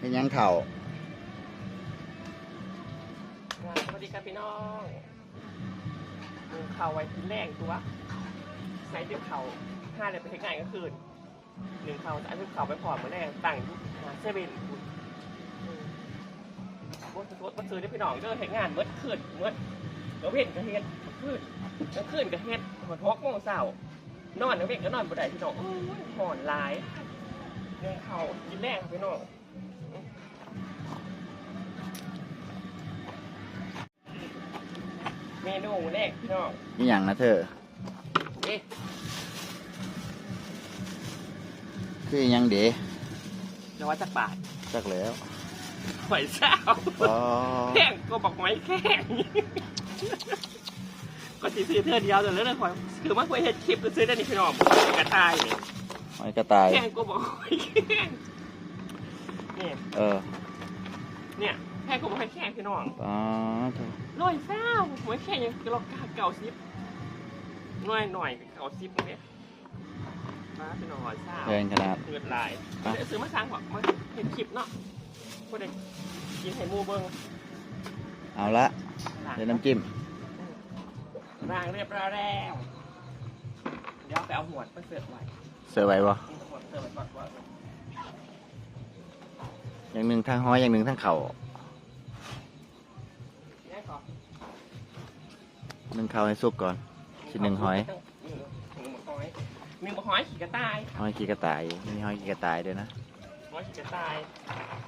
เป็นยังเข่าสวัสดีครับพี่น้องหนึ่งเข่าไว้กินแรงตัวใส่เดือเข่าห้าเลยไปเทคงานก็คืนหนึ่งเข่าจะเอาเดือเข่าไปพอร์ตมาแรงตั้งอยุหาเซเว่นคุณบดบดมาซื้อได้พี่น้องเด้อเทคงานเมื่อคืนเมื่อก็เว้นก็เฮ็ดคืนก็คืนก็เฮ็ดหัวทอกโมงเสาร์นอนก็เว้นก็นอนบ่ได้พี่น้องโอ้ยหอนหลายหนึ่งเข่ากินแรงพี่น้อง เมนูแรกพี่น้องนี่หยังนะเธอ นี่คือหยังเด๋จะว่าจักบาทจักแล้วหอยเช้าอ๋อแข้งก็บอกหอยแข้งก็สิซื้อเธอเดียวแต่แล้วเลยหอยคือมันเคยเห็นคลิปก็ซื้อได้นี่พี่น้องกระต่ายนี่หอยกระต่ายแข้งก็บอกหอยแข้งนี่เออ เนี่ยแข้งก็บอกหอยแข้งพี่น้องอ๋อเธอร้อยเช้าหอยแข้งยังเราเก่าซิปหน่อยหน่อยเก่าซิปเนี่ยมาพี่น้องหอยเช้าแพงขนาดเงินลายอะเดี๋ยวซื้อมาสร้างบอกมาเห็นคลิปเนาะพอได้กินไข่มูเบิ้งเอาละเดี๋ยวน้ำจิ้มร่างเรียบร้อยแล้วเดี๋ยวไปเอาหมวดไปเสิร์ฟไว้เสิร์ฟไว้บ่เอาหมวดเสิร์ฟไว้ก่อนว่าอย่างหนึ่งทั้งหอยอย่างหนึ่งทั้งเข่า นึ่งเข่าให้สุกก่อนชิ้นหนึ่งหอยหนึ่งหอยหนึ่งหอยขี่กระต่ายหอยขี้กระต่ายมีหอยขี้กระต่ายด้วยนะหอยขี่กระต่าย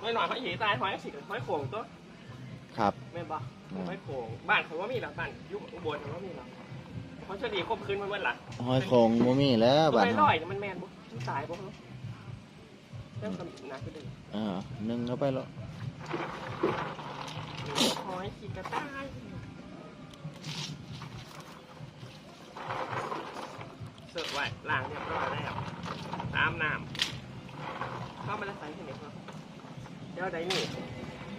น้อยหน่อยหอยขี่กระต่ายหอยขี่กระหอยโข่งตัวครับแม่นบ่อืมหอยโข่งบ้านเขาว่ามีหรอบ้านอยุ่อุบลเขาว่ามีหรอเขาจะดีครบคืนมันเมื่อไหร่หอยโขงบ่มีแล้วตัวบาดไม่เฮาร่อยมันแมนบ่มันตายบ่เนาะเริ่มกันหนักขึ้นเลยเออหนึ่งเข้าไปแล้วหอยขีดกระต่าย เสิร์ฟไว้ล้างเรียบร้อยแล้วตามน้ำเข้ามาแล้วใส่ที่ไหนครับเดี๋ยวได้นี่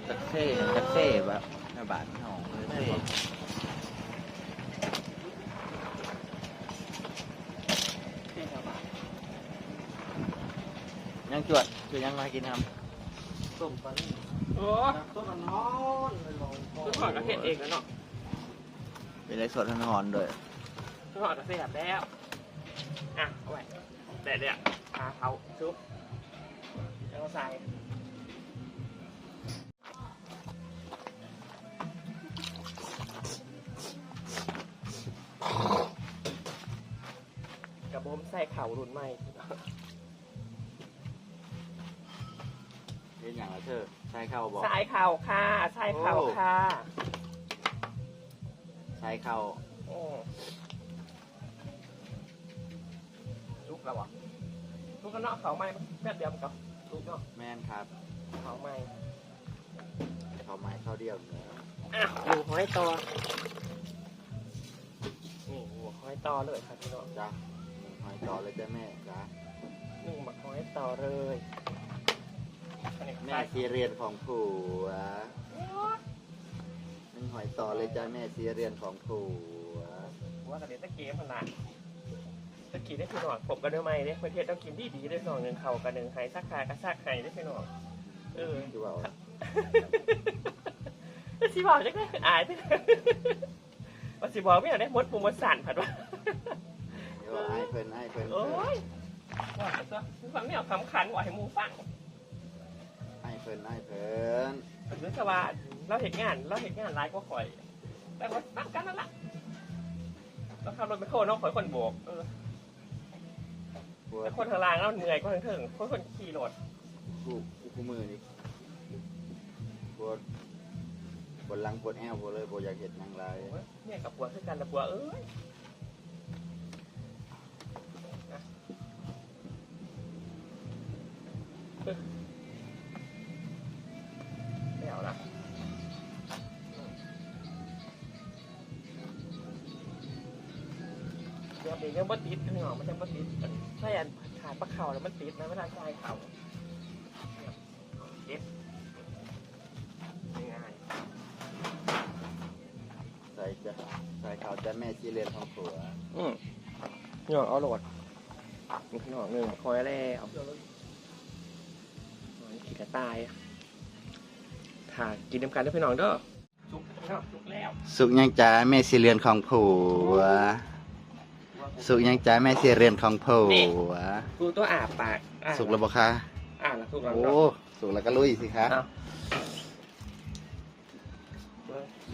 จักเซ่จักเซ่แบบหน้าบาดเฮาเลยเซ่ที่ครับยังจวดคือยังมากินครับต้มปลาโอ้ต้มนอนต้นหอดกระเทียมเองแล้วเนาะเป็นไรสดหอนๆด้วยต้นหอดกระเทียมแล้ว อะเอาไว้แต่เดี๋ยวพาเขาชุบแล้วใส่กระบมใส่เข่ารุ่นใหม่เป็นอย่างละเธอใช้เข้าบอกใส่เข่าค่ะใส่เข่าค่ะใช้เข้าโอ้ กกันเนาะเข่าใหม่แป๊บเดียวมันกับลุกเนาะแม่นครับเข่าใหม่เข้าไม้เข้าเดียวเนี่ยอะหนึ่งหอยต่อนี่หัวหอยต่อเลยครับพี่น้องจ้ะหอยต่อเลยจ้ะแม่จ้ะหนึ่งหมักหอยต่อเลยอันนี้แม่ใส่ซีเรียนของผัวนึ่งหอยต่อเลยจ้ะแม่ซีเรียนของผัวว่ากระเด็นตะเกียบขนาด ตะกี้ได้พี่น้องผมกันเดิมไหมเนี่ยประเทศต้องกินดีดีๆด้วยสองหนึ่งเข่ากันหนึ่งไห้ซักขากระซักไห้ได้พี่น้องเออที่ว่าสิบอกจังได้อายไปว่าสิบอกไม่อยากได้มดปูมดสั่นผัดว่าเดี๋ยวไอ้เพิ่นไอ้เพิ่นโอ้ยว่าแต่ซะฟังไม่เอาคำขันว่าให้หมูฟังไอ้เพิ่นไอ้เพิ่นหรือจะว่าเราเห็นงานเราเห็นงานร้ายก็ข่อย แต่ว่าตั้งกันนั่นแหละเราขับรถไปโคน้องข่อยคนโบกเออ ผัวแต่คนทางล่างเราเหนื่อยก็ถึงถึงคนคนขี่รถกูกูคู่มือนี่ปวดปวดหลังปวดแอวปวดเลยปวดอยากเห็ดหนังลายเนี่ยกับปัวคือกันแต่ปัวเอ้ย เดี๋ยวเบรกยังบ่ติดพี่น้องมันยังบ่ติดถ้าอันขาดปลาเข่าแล้วมันติดนะเวลาใส่เข่าติดง่ายใส่จะใส่เขาจะแม่ซีเรียนของผัวอืมพี่น้องเอาโหลดนี่พี่น้อหนึ่งคอยแล้วขี่กระต่ายค่ะกินน้ำกันได้อพี่น้องเด้อสุกแล้วสุกแล้ว สุกยังจ้าแม่สิเรือนของผัว สุกยังจ้าแม่สิเรือนของผัวกูตัวอาบปากอะสุกแล้วบ่คะอ่าแล้วสุกแล้วโอ้เนาะสุกแล้วก็ลุยสิคะเอา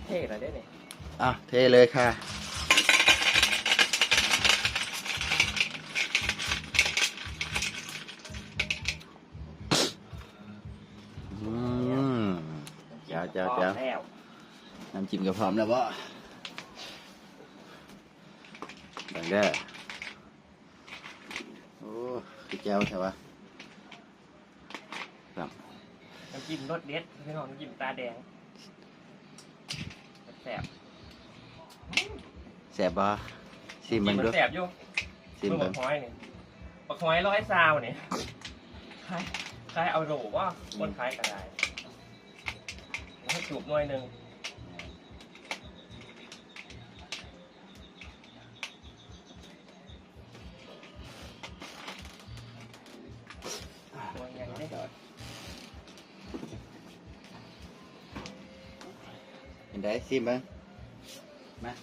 เท่เลยได้เนี่ยอะเทเลยค่ะอืมเจ้าเจ้าเจ้าแล้วน้ำจิ้มก็พร้อมแล้วบ่ ดังเด้อโอ้คือแจ้วใช่ปะครับน้ำจิ้มรสเด็ดพี่น้องน้ำจิ้มตาแดงแสบแสบบ่ชิมกิมันนมันดูแสบอยู่ชิมเมื่อมับักหอยนี่บักหอยร้อยซาวนี่ใครใครเอาโหลว่าคนขายกระไดให้จูบหน่อยหนึ่ง ได้ชิมเบ้างมา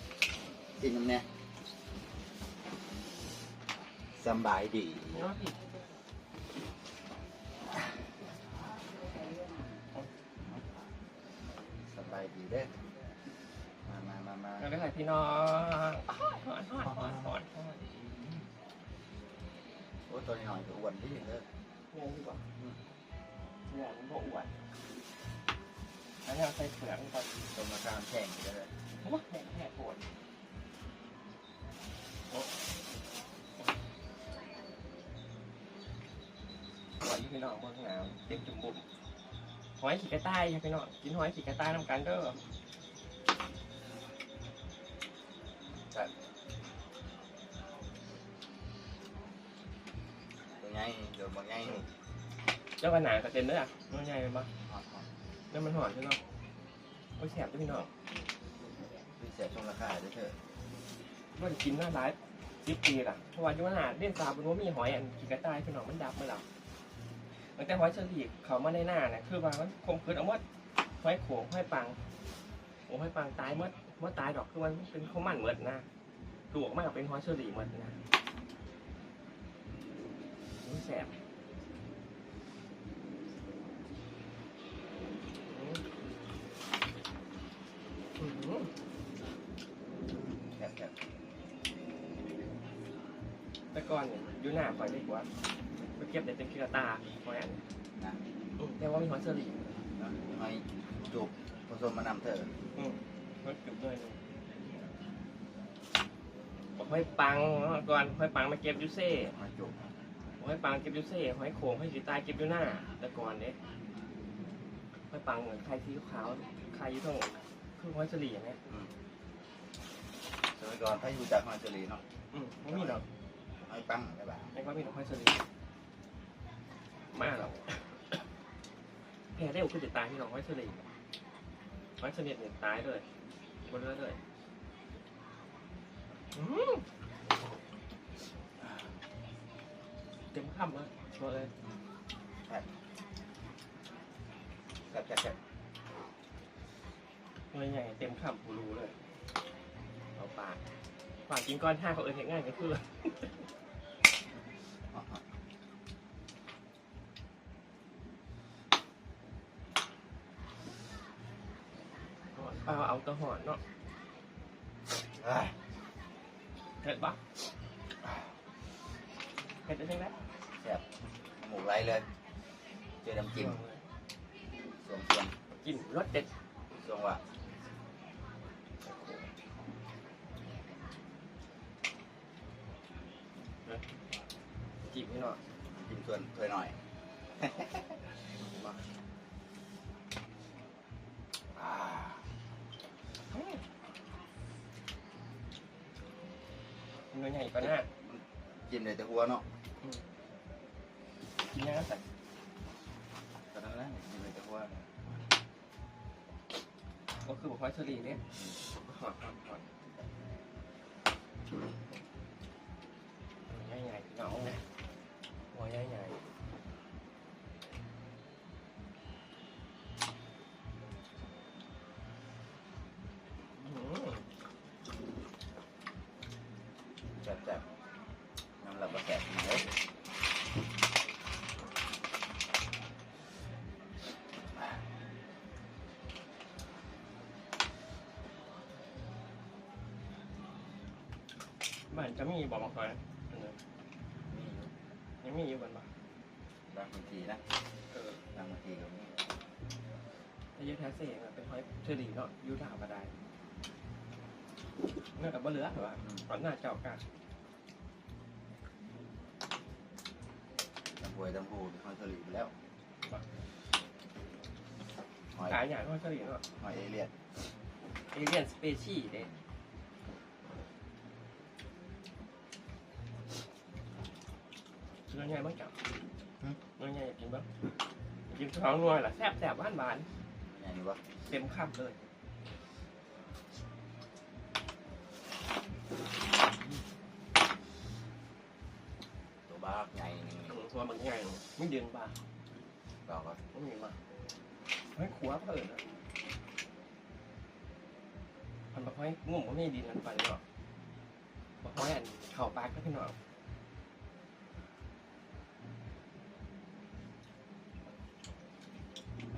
ชิมน้ำเนี่ยสำบายดีเนาะพี่สบายดีเด้อมามามามาแล้วก็ใส่พี่น้องหอนหอนหอนหอนหอนโอ้ตัวนี้หน่อยก็อ้วนที่เด้อเงี้ยดีกว่าเนี่ยมันก็อวด แล้วเนี่ยใส่เปลือกก่อนตัวมาการแข่งเด้อโอ้แหกแหกปวดโอ้หวานพี่น้องเบิ่งหนาวเต็มจุ่มบุ่มหอยขี่กระต่ายครับพี่น้องกินหอยขี่กระต่ายน้ำกันเด้อตัวใหญ่เดี๋ยวบางใหญ่เจ้ากันหากระเต็นเด้อน้องใหญ่ไหมบ้าง หอดหอดแล้วมันหอนใช่ไหมโอ้ยแสบจ้ะพี่น้องพี่เสียชมราคาเด้อเถอะว่าจะกินหน้าร้ายสิบปีล่ะเพราะว่าอยู่หาเล่นซาบนว่ามีหอยอันขี่กระต่ายพี่น้องมันดับเมื่อไหร่ตั้งแต่หอยเฉลี่ยเขามาในหน้าเนี่ยคือว่ามันคมคืนเอาหมดหอยโขงหอยปังโอ้หอยปังตายหมดหมดตายดอกคือมันเป็นข้าวมันเหมือนนะตัวออกมากเป็นหอยเฉลี่ยเหมือนนะมันแสบอืมอืม แคบแคบ แต่ก่อนเนี่ยอยู่หน้าปล่อยได้กว่าไปเก็บได้เป็นกิโลตาหอยอันนี้นะอืมแต่ว่ามีหอยเฉลี่ยนะหอยจุบผสมมะนาวเถอะอืมหอยเก็บด้วยหนึงบอกหอยปังเนาะก่อนหอยปังมาเก็บอยูเซ่หอยจุบหอยปังเก็บอยูเซ่หอยโขงหอยสีตายเก็บอยู่หน้า แต่ก่อนเด้หอยปังเหมือนไข่สีขาวไข่อยู่ตรงคือหอยเฉลี่ยเนี่ยสมัยก่อนถ้าอยู่จากหอยเจรีเนาะอืมไม่มีหรอก หอยปังได้ป่ะไม่ว่ามีหรอกหอยเฉลี่ยมากหรอกแพ้เร็วคือจะตายที่หรอกหอยเฉลี่ยหอยเฉลี่ยเนี่ยตายเลยบนเรือเลยอืมเต็มคำเลยชัวร์เลยแคบแคบแคบหน่วยใหญ่เต็มคำกูรู้เลยเอาปากปากกินก้อนห้าเขาเอิญเห็นง่ายก็คือเอาเอาตัว หอนเนาะเอ้ยเผ็ดปะเผ็ดได้ไหมหมูไรเลย เจอน้ำจิ้มส่วนส่วนกินรสเด็ดส่วนว่าจีบให้หน่อยจิ้มส่วนถ้วยหน่อยอ่า หน่วยใหญ่กว่าหน้าจิ้มเลยแต่หัวเนาะกินหน้าใส่ตอนนั้นแหละจิ้มเลยแต่หัวก็คือบอกว่าเฉลี่ยเนี่ยหอนหอนหอนใหญ่ใหญ่ๆเหงาไงหัวใหญ่ใหญ่ แซ่บๆน้ำเราก็แซ่บเด้อบ้านจะมีบอกมาก่อนอันนั้นมีอยู่ยังมีอยู่บ้านปะบางทีนะเออบางทีก็มีถ้าเยอะแท้เสียมันเป็นหอยเชอรี่เนาะอยูทาวก็ได้เนื่อกับบ่เหลือหรอวะตอนหน้าเจ้ากันตำบวยตำบูคอนเทอรี่ไปแล้วหอยขายอย่างหอยเชอรี่เนาะหอยเอเลียนเอเลียนสเปชี่เด้เรื่องใหญ่บ้างจับเรื่องใหญ่อยากกินบ้างกินท้องนัวล่ะแซ่บแซ่บหวานหวานอย่างนี้วะๆเต็มคำเลย ตัวบ้าใหญ่นี่ตัวมันใหญ่ไม่ดึงป่ะเราก็ไม่มีมาไม่ขัวเพิ่นนะมันบอกให้งุ่มก็ไม่ดินกันไปเนาะบอกให้อันเข่าปากก็พี่น้อง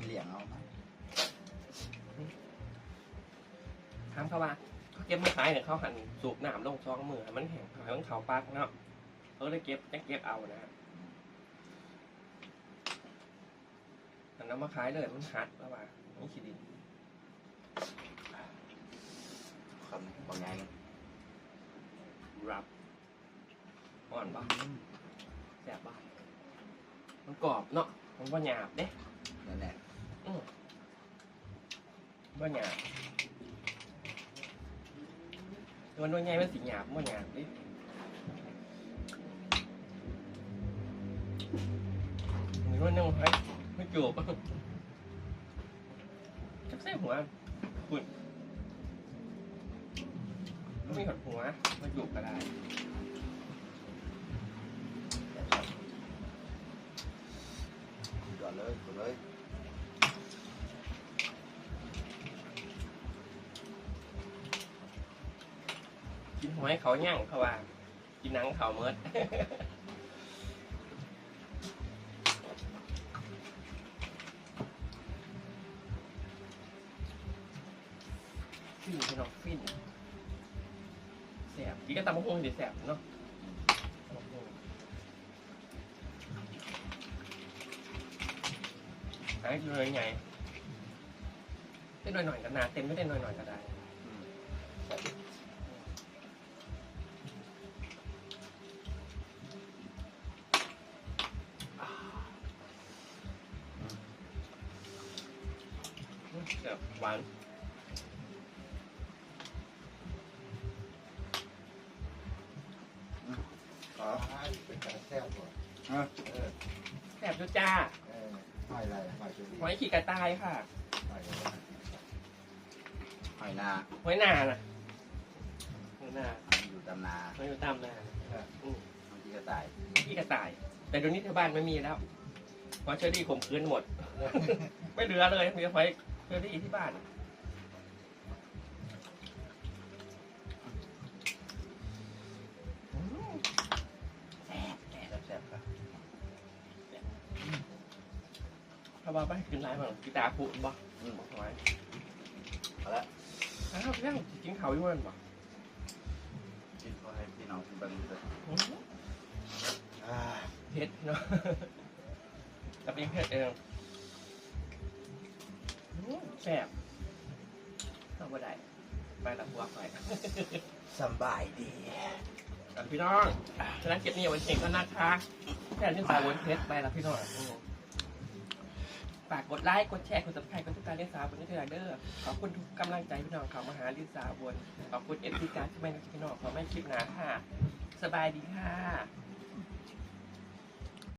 เหลี้ยงเอาถามเขาว่า เขาเก็บมาขายเนี่ยเขาหันสูบน้ำลงซองมือให้มันแห้งให้มันเข่าปากเนาะเขาเลยเก็บจะเก็บเอานะอันนั้นมาขายเลยมันหัดแล้วว่าไม่ขีดินคำบางอย่างรับอ่อนปะแสบปะมันกรอบเนาะมันว่าหยาบเด้นั่นแหละว่าหยาบ ตัน้อยใหญ่มันสีหยาบว่าหยาบดิเหมือนว่านึ่งไว้ไม่จบจักเส้หัวคุณไม่หดหัวมาจูบก็ได้ก่อนเลยก่อนเลย หอยเขาย่างเขาว่ากินหนังเขาเมิดฟินพี่น้องฟินแสบกินก็ตำมะฮวงดิแสบเนาะตำบักหุ่งอันนี้คือเลยไงได้หน่อยหน่อยๆกันนาเต็มไม่ได้หน่อยหน่อยๆก็ได้ อ๋อเป็นการแซ่บกว่าเออเออแสบจุจ้าเออหอยอะไรหอยเชอรี่หอยขี่กระต่ายค่ะหอยอะไรหอยนาหอยนาน่ะหอยนาอยู่ตำนาหอยอยู่ตามนาอืมบางทีก็ตายขี่กระต่าย แต่เดี๋ยวนี้ที่บ้านไม่มีแล้วเพราะเชอรี่ข่มขืนหมด ไม่เหลือเลยมีแต่หอยเชอรี่ที่บ้าน เขาบอกไปกินไรบ้างกีตาร์ผูนบ่อืมบอกหอยเอาละอ้าวยังกินเขาอยู่มันบ่กินพอให้พี่น้องกินเบังเลยอืมอ่าเผ็ดเนาะกับเองเผ็ดเองอืมแซ่บเข้าบ่ได้ไปละหัวไป สำบายดี กับพี่น้องฉะนั้นเก็บนี่เอาไว้เก่งก็นะคะแค่ที่สาววนเพชรไปละพี่น้องอืม ฝากกดไลค์ กดแชร์ กดติดตามกดติดตามลิซ่าบนนี้เถอะเด้อขอบคุณทุกกำลังใจพี่น้องเขามาหาลิซ่าบน ขอบคุณเอฟซีการที่ไม่ได้พี่น้องขอไม่คลิปหนาค่ะ สบายดีค่ะ